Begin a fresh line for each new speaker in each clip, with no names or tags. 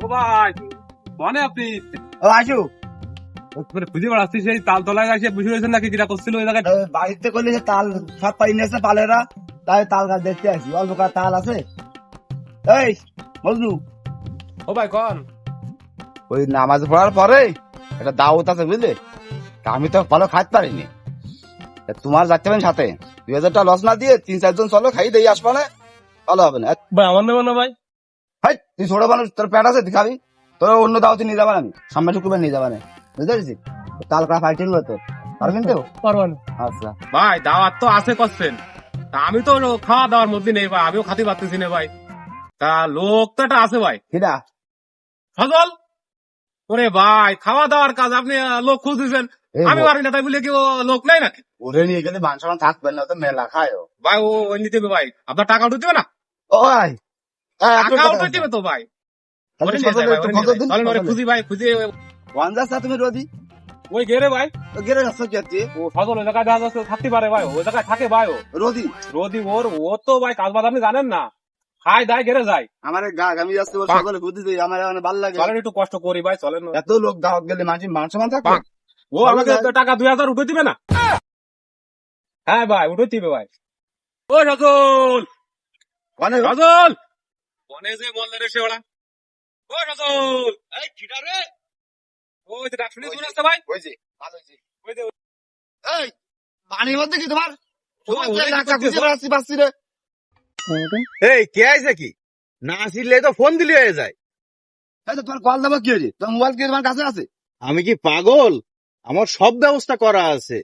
ও ভাই মনে আপনি
ও আসু
মানে খুঁজে বেড়াচ্ছি সেই তাল তলায় এসে বসে রয়েছেন নাকি কিরা করছিল ওই জায়গায়?
বাড়িতে করলে যে তাল সব পাই নিয়েছে পালেরা তাই তাল গাছ দেখতে আসি অল্প কার তাল আছে। এই মজনু।
ও ভাই কন।
ওই নামাজ পড়ার পরে একটা দাওয়াত আছে বুঝলে? তা আমি তো ভালো খাইতে পারিনি। তোমার যাচ্ছে পারেন সাথে। দুই হাজার টাকা লস না দিয়ে তিন চারজন চলো খাই দেই আসবা না। ভালো হবে না।
ভাই আমার নেবেন না ভাই?
হাই তুই ছোট মানুষ তোর প্যাট আছে তুই খাবি? তোর অন্য নিয়ে যাবা আমি সামনে শুক্রবার নিয়ে যাবা না বুঝতে পেরেছিস? তাল করা ফাইটিং তো পারবেন তো?
পারবেন
আচ্ছা।
ভাই দাওয়াত তো আছে করছেন তা আমি তো খাওয়া দাওয়ার মধ্যে নেই ভাই আমিও খাতে পারতেছি না ভাই। তা লোক তো একটা আছে ভাই। সজল ওরে ভাই খাওয়া দাওয়ার কাজ আপনি লোক খুঁজতেছেন। আমি পারি না তাই বলে কি লোক নাই নাকি?
ওরে নিয়ে গেলে সম্মান থাকবেন না তো মেলা খায় ও।
ভাই ও নিতে ভাই আপনার টাকা উঠে দেবে না?
ও ভাই এই, আপনার
টাকা
কথা
উঠে দেবে তো ভাই। ওরে নিয়ে
সকালে
ভাই,
একটু
ওরে নিয়ে
খবর
চলেন ওরে খুঁজি ভাই খুঁজি
ওয়ান যাস না তুমি রোদি
ওই গেরে ভাই?
তো গেলে যাচ্ছ কি আজকে?
ও সজল ওই জায়গায় দেখা যাচ্ছে থাকতে পারে ভাই ওই জায়গায় থাকে ভাই ও।
রোদি
রোদি ওর ও তো ভাই কাজ বাজ আপনি জানেন না। খাই দায় গেরে যায়।
আমার গা গামি যাচ্ছে ওর
পাক।
বুদ্ধি দিই আমার ভালো লাগে
চলেন একটু কষ্ট করি ভাই চলেন।
এত লোক দাওয়াত গেলে মানুষ মান থাকবে?
পাক। ও আমাকে তো টাকা দুই হাজার উঠে দিবে না? হ্যাঁ ভাই উঠে দিবে ভাই। ও সজল
অনেক
সজল মনে যে বললে রে সে ওরা ও সজল! এই কিটা রে? ওই যে ডাক শুনে শুনে আসছে ভাই।
হয়েছে ভালো হয়েছে।
ওই যে
এই পানির মধ্যে কি তোমার? তোমার
ওরে
যে রাখা
করতেছে।
খুঁজে বেড়াচ্ছি পাচ্ছি রে।
এই কে আছে কি? না আসলে তো ফোন দিলে হয়ে যায়।
এই কল দেবো কি হয়েছে? তোমার মোবাইল কি তোমার কাছে আছে?
আমি কি পাগল? আমার সব ব্যবস্থা করা আছে।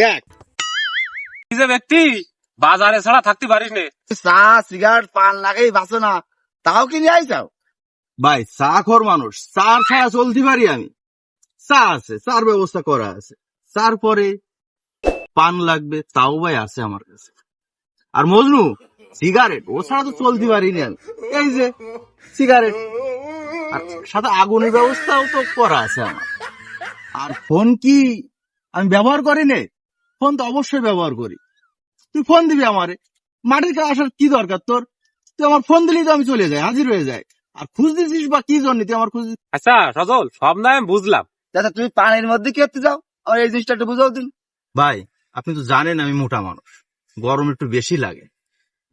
দেখ।
কি যে ব্যক্তি বাজারে ছাড়া থাকতে পারিস নে।
চা সিগারেট পান লাগেই বাঁচো না। তাও কি নিয়ে আইসাও
ভাই, চা খোর মানুষ। চার ছাড়া চলতে পারি আমি। চা আছে, চার ব্যবস্থা করা আছে। চার পরে পান লাগবে, তাও ভাই আছে আমার কাছে। আর মজনু, সিগারেট, ও ছাড়া তো চলতে পারি না। এই যে, সিগারেট। আর সাথে আগুনের ব্যবস্থাও তো করা আছে আমার। আর ফোন কি আমি ব্যবহার করি নে? ফোন তো অবশ্যই ব্যবহার করি। তুই ফোন দিবি আমারে। মাটির কাছে আসার কি দরকার তোর? তুই আমার ফোন দিলেই তো আমি চলে যাই হাজির হয়ে যাই। আর খুঁজ দিছিস বা কি জন্য তুই আমার খুঁজ
আচ্ছা সজল সব নয় আমি বুঝলাম।
দাদা তুমি পানির মধ্যে কি করতে যাও? আমার এই জিনিসটা একটু বুঝাও দিন
ভাই আপনি তো জানেন আমি মোটা মানুষ। গরম একটু বেশি লাগে।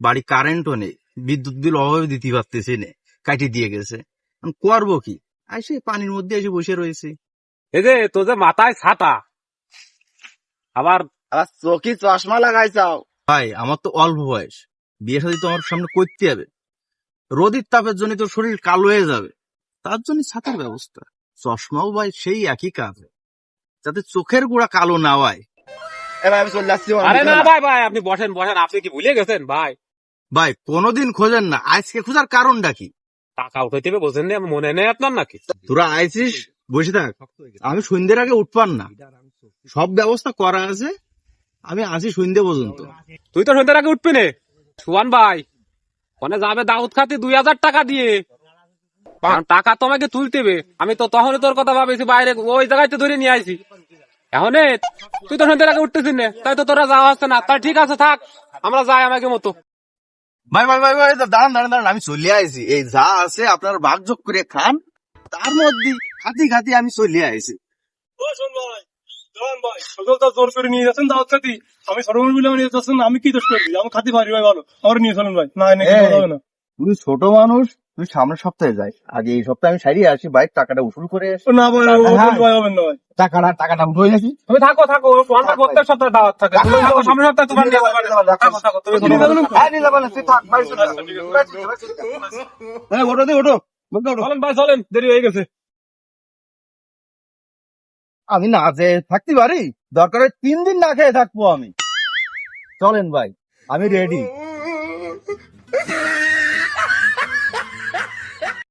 বাড়ি কারেন্টও নেই। বিদ্যুৎ বিল অভাবে দিতে পারতেছি নে। কাটি দিয়ে গেছে। আমি করব কি? এসে পানির মধ্যে এসে বসে রয়েছে।
এই যে তোর যে মাথায় ছাতা আবার
আবার চোখে চশমা লাগাইছাও।
ভাই আমার তো অল্প বয়স। বিয়ে শাদী তো আমার সামনে করতে হবে। রোদির তাপের জন্য তো শরীর কালো হয়ে যাবে। তার জন্য ছাতার ব্যবস্থা। চশমাও ভাই সেই একই কাজ। যাতে চোখের গোড়া কালো না হয়।
আমি
আরে না ভাই ভাই আপনি বসেন বসেন। আপনি কি ভুলে গেছেন ভাই?
ভাই কোনোদিন খোঁজেন না। আজকে খোঁজার কারণটা কি?
টাকা উঠাইতে হবে বোঝেন না মনে নেই আপনার নাকি।
তোরা আইছিস বসে থাক। আমি সন্ধ্যের আগে উঠপান না। সব ব্যবস্থা করা আছে। আমি আসি সন্ধ্যে পর্যন্ত।
তুই তো সন্ধ্যার আগে উঠবি নে। সুয়ান ভাই ওখানে যাবে দাউদ খাতে দুই হাজার টাকা দিয়ে। টাকা তোমাকে তুলতে হবে। আমি তো তখনই তোর কথা ভাবেছি বাইরে ওই জায়গায় তো ধরে নিয়ে আইছি। এখন তুই তো সন্ধ্যার আগে উঠতেছিস না তাই তো তোরা যাওয়া হচ্ছে না। তাই ঠিক আছে থাক আমরা যাই আমাকে মতো।
ভাই ভাই ভাই ভাই দাঁড়ান দাঁড়ান দাঁড়ান আমি চলে আইছি। এই যা আছে আপনার ভাগ যোগ করে খান। তার মধ্যে খাতি খাতি আমি চলে আইছি।
জোর করে নিয়ে যাচ্ছেন দাওয়াত খাতি। আমি সরবর বলে নিয়ে যাচ্ছেন আমি কি দোষ করবি? আমি খাতি পারি ভাই ভালো আমার নিয়ে চলুন ভাই। না হবে না?
তুই ছোট মানুষ তুই সামনের সপ্তাহে যাই। আগে এই সপ্তাহে আমি সারিয়ে আসি বাইক টাকাটা উসুল করে
না ভাই
হ্যাঁ।
ভাই না ভাই।
টাকাটা টাকাটা নাকি?
তুমি থাকো থাকো প্রত্যেক সপ্তাহে দাওয়াত থাকে। সামনের সপ্তাহে তোমার নিয়ে। থাকো, থাকো, তুমি
হ্যাঁ নিয়ে যাবেন তুই থাক। হ্যাঁ, ওঠো দে বলতে
চলেন ভাই চলেন দেরি হয়ে গেছে।
আমি না যে থাকতে পারি, দরকার তিন দিন না খেয়ে থাকব আমি। চলেন ভাই, আমি রেডি